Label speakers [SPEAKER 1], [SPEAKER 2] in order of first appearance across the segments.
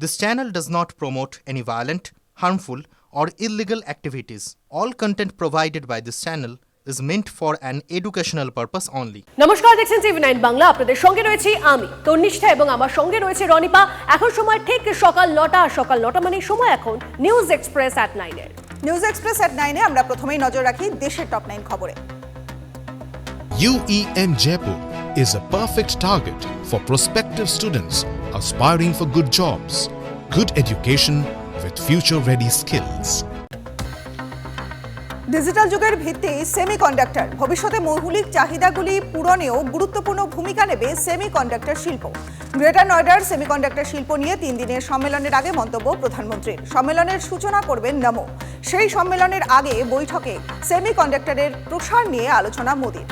[SPEAKER 1] This channel does not promote any violent, harmful, or illegal activities. All content provided by this channel is meant for an educational purpose only.
[SPEAKER 2] নমস্কার দেখছেন TV nine Bangla আপনাদের সঙ্গে রয়েছি আমি তন্নিষ্ঠা এবং আমার সঙ্গে রয়েছে রনিপা এখন সময় ঠিক সকাল নটা সকাল নটা মানে সময় এখন নিউজ এক্সপ্রেস অ্যাট নাইনের
[SPEAKER 3] নিউজ এক্সপ্রেস অ্যাট নাইনে আমরা প্রথমেই নজর রাখি দেশের টপ নাইন খবরে
[SPEAKER 4] UEM Jaipur is a perfect target for prospective students aspiring for good jobs, good education with future ready skills.
[SPEAKER 3] Digital যুগের ভিত্তি সেমিকন্ডাক্টর ভবিষ্যতে মৌলিক চাহিদাগুলি পূরণেও গুরুত্বপূর্ণ ভূমিকা নেবে সেমিকন্ডাক্টর শিল্প। গ্রেটার নয়ডার সেমিকন্ডাক্টর শিল্প নিয়ে তিন দিনের সম্মেলনের আগে মন্তব্য প্রধানমন্ত্রীর। সম্মেলনের সূচনা করবেন নমো। সেই সম্মেলনের আগে বৈঠকে সেমিকন্ডাক্টরের প্রসার নিয়ে আলোচনা মোদীর।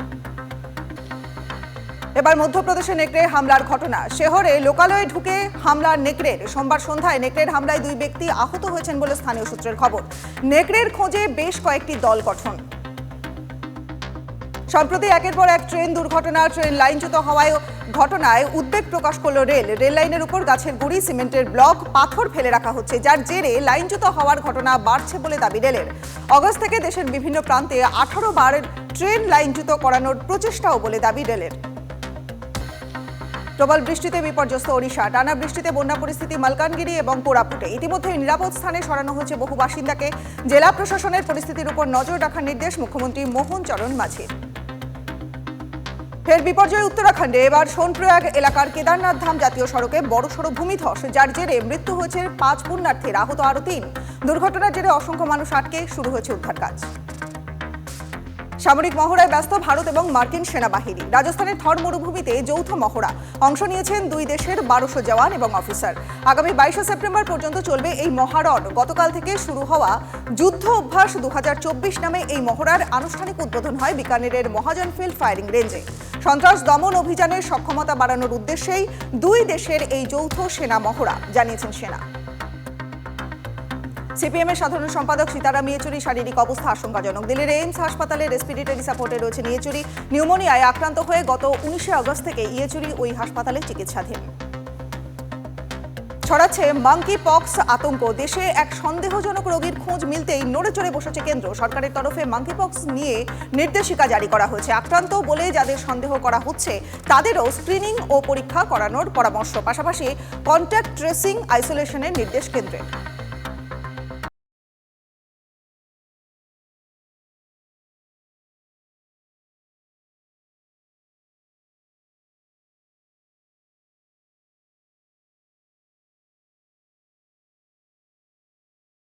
[SPEAKER 3] এবার মধ্যপ্রদেশে নেকড়ে হামলার ঘটনা। শহরে লোকালয়ে ঢুকে হামলার নেকড়ের, সোমবার সন্ধ্যায় নেকড়ের হামলায় দুই ব্যক্তি আহত হয়েছেন বলে স্থানীয় সূত্রের খবর। নেকড়ের খোঁজে বেশ কয়েকটি দল গঠন। সম্প্রতি একের পর এক ট্রেন দুর্ঘটনা, ট্রেন লাইনচ্যুত হওয়ায় ঘটনায় উদ্বেগ প্রকাশ করল রেল। রেল লাইনের উপর গাছের গুড়ি, সিমেন্টের ব্লক, পাথর ফেলে রাখা হচ্ছে, যার জেরে লাইনচ্যুত হওয়ার ঘটনা বাড়ছে বলে দাবি রেলের। অগস্ট থেকে দেশের বিভিন্ন প্রান্তে আঠারো বার ট্রেন লাইনচ্যুত করানোর প্রচেষ্টাও বলে দাবি রেলের। প্রবল বৃষ্টিতে বিপর্যস্ত ওড়িশা। টানা বৃষ্টিতে বন্যা পরিস্থিতি মালকানগিরি এবং কোরাপুটে। ইতিমধ্যে নিরাপদ স্থানে সরানো হয়েছে বহু বাসিন্দাকে। জেলা প্রশাসনের পরিস্থিতির উপর নজর রাখার নির্দেশ মুখ্যমন্ত্রী মোহন চরণ মাঝির ফের বিপর্যয় উত্তরাখণ্ডে। এবার সোনপ্রয়াগ এলাকার কেদারনাথ ধাম জাতীয় সড়কে বড়সড় ভূমিধস, যার জেরে মৃত্যু হয়েছে পাঁচ পুণ্যার্থীর, আহত আরও তিন। দুর্ঘটনার জেরে অসংখ্য মানুষ আটকে, শুরু হয়েছে উদ্ধার কাজ সামরিক মহড়ায় ব্যস্ত ভারত এবং মার্কিন সেনাবাহিনী। রাজস্থানের থর মরুভূমিতে যৌথ মহড়া। অংশ নিয়েছেন দুই দেশের বারোশো জওয়ান এবং অফিসার। আগামী বাইশে সেপ্টেম্বর পর্যন্ত চলবে এই মহারণ। গতকাল থেকে শুরু হওয়া যুদ্ধ অভ্যাস দু হাজার চব্বিশ নামে এই মহড়ার আনুষ্ঠানিক উদ্বোধন হয় বিকানেরের মহাজন ফিল্ড ফায়ারিং রেঞ্জে। সন্ত্রাস দমন অভিযানের সক্ষমতা বাড়ানোর উদ্দেশ্যেই দুই দেশের এই যৌথ সেনা মহড়া, জানিয়েছেন সেনা। সিপিএম এর সাধারণ সম্পাদক সীতারাম ইয়েচুরি শারীরিক অবস্থা আশঙ্কাজনক। দিল্লির এইমস হাসপাতালে রেসপিরেটরি সাপোর্টে রয়েছেন ইয়েচুরি। নিউমোনিয়ায় আক্রান্ত হয়ে গত উনিশে আগস্ট থেকে ইয়েচুরি ওই হাসপাতালে চিকিৎসাধীন। ছড়াচ্ছে মাঙ্কি পক্স আতঙ্ক। দেশে এক সন্দেহজনক রোগীর খোঁজ মিলতেই নড়ে চড়ে বসেছে কেন্দ্র। সরকারের তরফে মাঙ্কি পক্স নিয়ে নির্দেশিকা জারি করা হয়েছে। আক্রান্ত বলে যাদের সন্দেহ করা হচ্ছে, তাদেরও স্ক্রিনিং ও পরীক্ষা করানোর পরামর্শ। পাশাপাশি কন্ট্যাক্ট ট্রেসিং আইসোলেশনের নির্দেশ কেন্দ্রের।